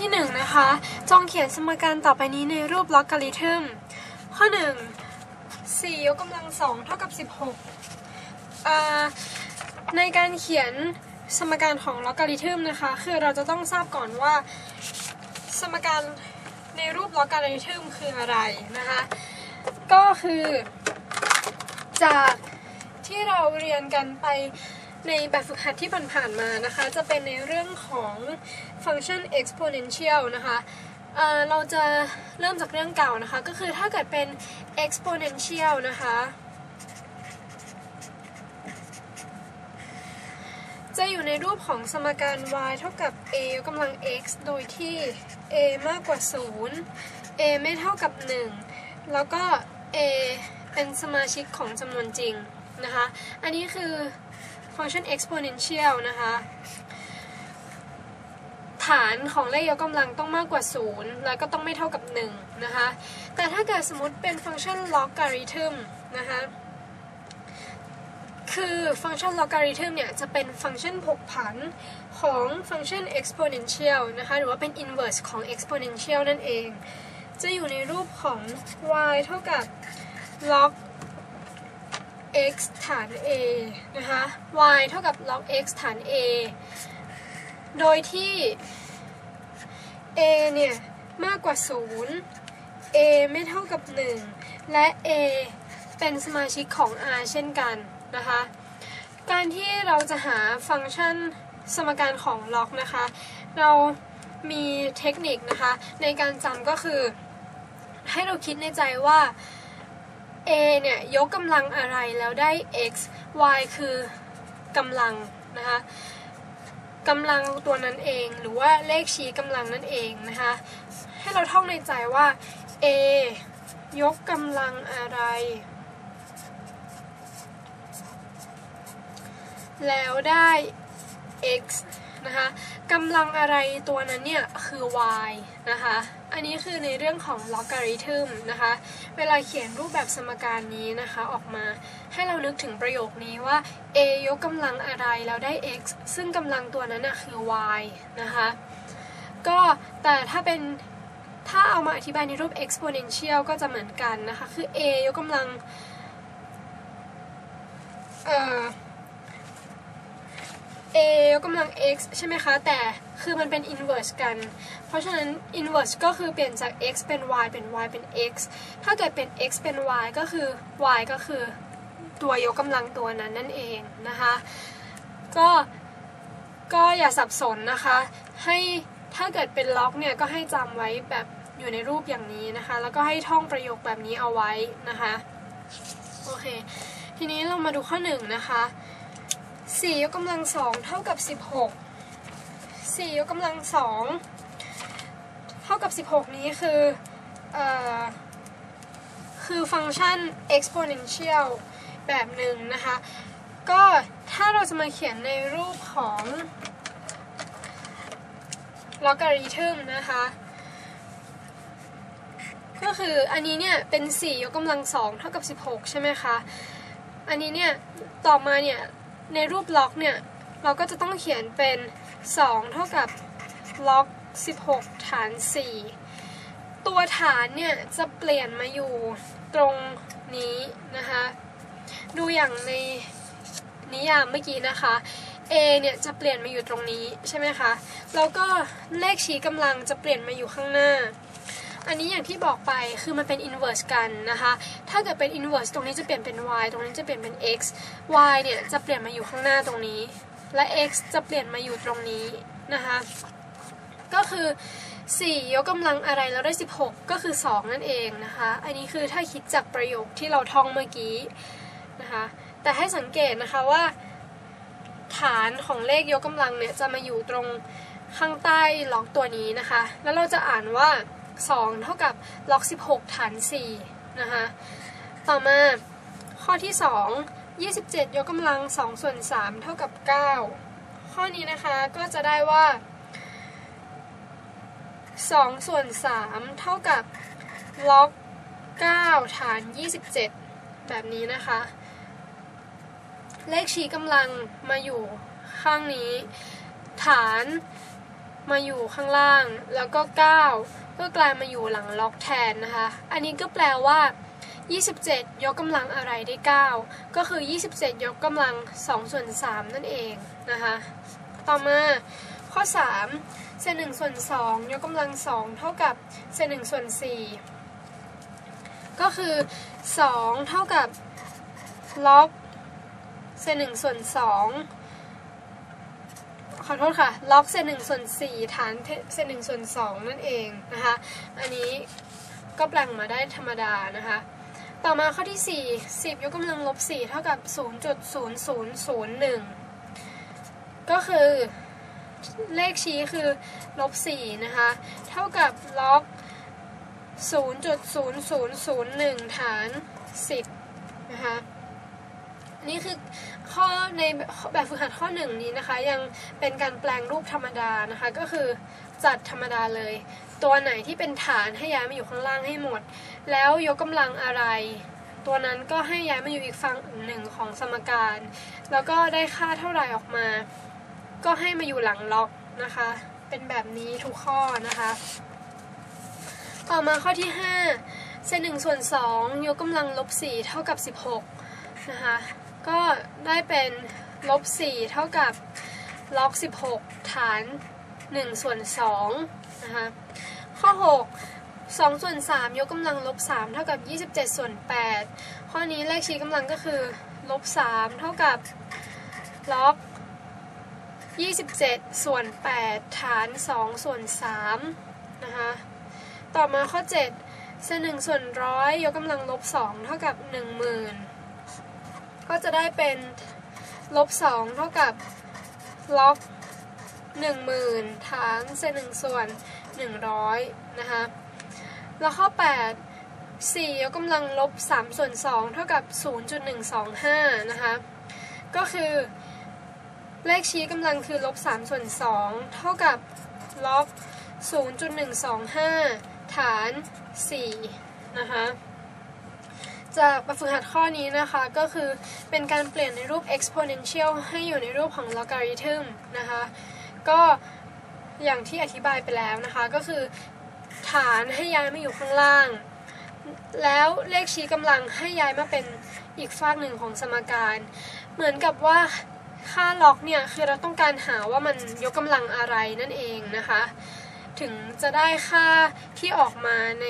ที่1นนะคะ จงเขียนสมการต่อไปนี้ในรูปล็อกการิทึม ข้อ 1 4 ยกกำลังสองเท่ากับ 16 ในการเขียนสมการของล็อกการิทึมนะคะ คือเราจะต้องทราบก่อนว่า สมการในรูปล็อกการิทึมคืออะไรนะคะ ก็คือจากที่เราเรียนกันไป ในแบบฝึกหัดที่ผ่านๆมานะคะ จะเป็นในเรื่องของฟังก์ชัน exponential นะคะเเราจะเริ่มจากเรื่องเก่านะคะ ก็คือถ้าเกิดเป็น exponential นะคะ จะอยู่ในรูปของสมการ y เท่ากับ a ยกกำลัง x โดยที่ a มากกว่า 0 a ไม่เท่ากับ 1 แล้วก็ a เป็นสมาชิกของจำนวนจริงนะคะ อันนี้คือ ฟังก์ชัน exponential นะคะ ฐานของเลขยกกำลังต้องมากกว่า 0 แล้วก็ต้องไม่เท่ากับ 1 นะคะ แต่ถ้าเกิดสมมติเป็นฟังก์ชัน logarithm นะคะคือฟังก์ชัน logarithm เนี่ยจะเป็นฟังก์ชันผกผันของฟังก์ชัน exponential นะคะหรือว่าเป็น inverse ของ exponential นั่นเอง จะอยู่ในรูปของ y เท่ากับ log x ฐาน a นะคะ y เท่ากับ log x ฐาน a โดยที่ a เนี่ย มากกว่า 0 a ไม่เท่ากับ 1 และ a เป็นสมาชิกของ r เช่นกันนะคะ การที่เราจะหาฟังก์ชันสมการของล็อกนะคะ เรามีเทคนิคนะคะ ในการจำก็คือ ให้เราคิดในใจว่า a เนี่ย ยกกำลังอะไรแล้วได้ x y คือกำลังนะคะกำลังตัวนั้นเอง หรือว่าเลขชี้กำลังนั่นเองนะคะ ให้เราท่องในใจว่า a ยกกำลังอะไร แล้วได้ x นะคะกำลังอะไรตัวนั้นเนี่ย คือ y นะคะ อันนี้คือในเรื่องของ logarithm นะคะ เวลาเขียนรูปแบบสมการนี้นะคะออกมาให้เรานึกถึงประโยคนี้ว่า a ยกกำลังอะไรแล้วได้ x ซึ่งกำลังตัวนั้นนะคือ y นะคะ ก็แต่ถ้าเป็นถ้าเอามาอธิบายในรูป exponential ก็จะเหมือนกันนะคะ คือ a ยกกำลังเอ่อ a ยกกำลัง x ใช่ไหมคะ แต่คือมันเป็น inverse กัน เพราะฉะนั้น inverse ก็คือเปลี่ยนจาก x เป็น y เป็น y เป็น x ถ้าเกิดเป็น x เป็น y ก็คือ y ก็คือตัวยกกำลังตัวนั้นนั่นเองนะคะ ก็ก็อย่าสับสนนะคะ ให้ถ้าเกิดเป็นล็อกเนี่ยก็ให้จำไว้แบบอยู่ในรูปอย่างนี้นะคะ แล้วก็ให้ท่องประโยคแบบนี้เอาไว้นะคะ โอเค ทีนี้เรามาดูข้อหนึ่งนะคะ 4ยกกำลังสองเท่ากับ16 4ยกกำลังสองเท่ากับ 16 นี้คือเอ่อคือฟังก์ชัน exponential แบบหนึ่งนะคะ ก็ถ้าเราจะมาเขียนในรูปของ logarithm นะคะ ก็คืออันนี้เนี่ย เป็น 4 ยกกำลังสองเท่ากับ 16 ใช่ไหมคะ อันนี้เนี่ย ต่อมาเนี่ย ในรูปล็อกเนี่ย เราก็จะต้องเขียนเป็น 2 เท่ากับล็อก 16 ฐาน 4 ตัวฐานเนี่ยจะเปลี่ยนมาอยู่ตรงนี้นะคะ ดูอย่างในนิยามเมื่อกี้นะคะ A เนี่ยจะเปลี่ยนมาอยู่ตรงนี้ใช่ไหมคะ แล้วก็เลขชี้กำลังจะเปลี่ยนมาอยู่ข้างหน้า อันนี้อย่างที่บอกไปคือมันเป็น inverse กันนะคะ ถ้าเกิดเป็น inverse ตรงนี้จะเปลี่ยนเป็น y ตรงนี้จะเปลี่ยนเป็น x y เนี่ยจะเปลี่ยนมาอยู่ข้างหน้าตรงนี้ และ x จะเปลี่ยนมาอยู่ตรงนี้นะคะ ก็คือ 4 ยกกำลังอะไรแล้วได้ 16 ก็คือ 2 นั่นเองนะคะ อันนี้คือถ้าคิดจากประโยคที่เราท่องเมื่อกี้นะคะ แต่ให้สังเกตนะคะว่า ฐานของเลขยกกำลังเนี่ยจะมาอยู่ตรงข้างใต้ล็อกตัวนี้นะคะ แล้วเราจะอ่านว่า 2 เท่ากับล็อก 16 ฐาน4นะคะต่อมาข้อที่ 2 27 ยกกำลัง 2 ส่วน 3 เท่ากับ 9 ข้อนี้นะคะก็จะได้ว่า 2 ส่วน 3 เท่ากับล็อก 9 ฐาน 27 แบบนี้นะคะ เลขชี้กำลังมาอยู่ข้างนี้ ฐานมาอยู่ข้างล่าง แล้วก็ 9 ก็กลายมาอยู่หลังล็อกแทนนะคะ อันนี้ก็แปลว่า 27 ยกกำลังอะไรได้ 9 ก็คือ 27 ยกกำลัง2ส่วน3นั่นเองนะคะ ต่อมาข้อ 3 เศษ1ส่วน2ยกกำลัง 2 เท่ากับเศษ1ส่วน4ก็คือ 2 เท่ากับล็อกเศษ1ส่วน2 ขอโทษค่ะ ล็อกเศษ1ส่วน4ฐานเศษ1ส่วน2นั่นเองนะคะ อันนี้ก็แปลงมาได้ธรรมดานะคะ ต่อมาข้อที่ 4 10 ยกกำลังลบ 4 เท่ากับ 0.0001 ก็คือเลขชี้คือลบ 4 นะคะ เท่ากับล็อก 0.0001 ฐาน 10 นะคะ นี่คือข้อในแบบฝึกหัดข้อหนึ่งนี้นะคะ ยังเป็นการแปลงรูปธรรมดานะคะ ก็คือจัดธรรมดาเลย ตัวไหนที่เป็นฐานให้ย้ายมาอยู่ข้างล่างให้หมด แล้วยกกำลังอะไร ตัวนั้นก็ให้ย้ายมาอยู่อีกฝั่งหนึ่งของสมการ แล้วก็ได้ค่าเท่าไหร่ออกมา ก็ให้มาอยู่หลังล็อกนะคะ เป็นแบบนี้ทุกข้อนะคะ ต่อมาข้อที่5เศษ1ส่วน2ยกกำลังลบ4เท่ากับ 16นะคะ ก็ได้เป็นลบ 4 เท่ากับล็อก 16 ฐาน 1 ส่วน2นะคะข้อ 6 2 ส่วน 3 ยกกำลังลบ 3 เท่ากับ 27 ส่วน 8 ข้อนี้เลขชี้กำลังก็คือลบ 3 เท่ากับล็อก27 ส่วน 8 ฐาน 2 ส่วน3นะคะต่อมาข้อ 7เศษ1ส่วนร้อยยกกำลังลบ 2 เท่ากับ 10,000 ก็จะได้เป็นลบ2เท่ากับล็อก10,000ฐานเศษ1ส่วน100นะคะแล้วข้อ8 4ยกกำลังลบ3ส่วน2เท่ากับ0.125นะคะก็คือเลขชี้กำลังคือลบ3ส่วน2เท่ากับล็อก0.125 ฐาน 4 นะคะ จากแบบฝึกหัดข้อนี้นะคะ ก็คือเป็นการเปลี่ยนในรูป exponential ให้อยู่ในรูปของ logarithm นะคะ ก็อย่างที่อธิบายไปแล้วนะคะ ก็คือฐานให้ย้ายมาอยู่ข้างล่าง แล้วเลขชี้กำลังให้ย้ายมาเป็นอีกฝากหนึ่งของสมการ เหมือนกับว่าค่าล็อกเนี่ย คือเราต้องการหาว่ามันยกกำลังอะไรนั่นเองนะคะ ถึงจะได้ค่าที่ออกมาใน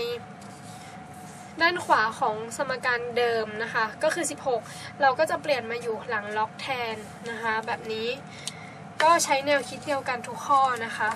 ด้านขวาของสมการเดิมนะคะ ก็คือ 16 เราก็จะเปลี่ยนมาอยู่หลังล็อกแทนนะคะ แบบนี้ก็ใช้แนวคิดเดียวกันทุกข้อนะคะ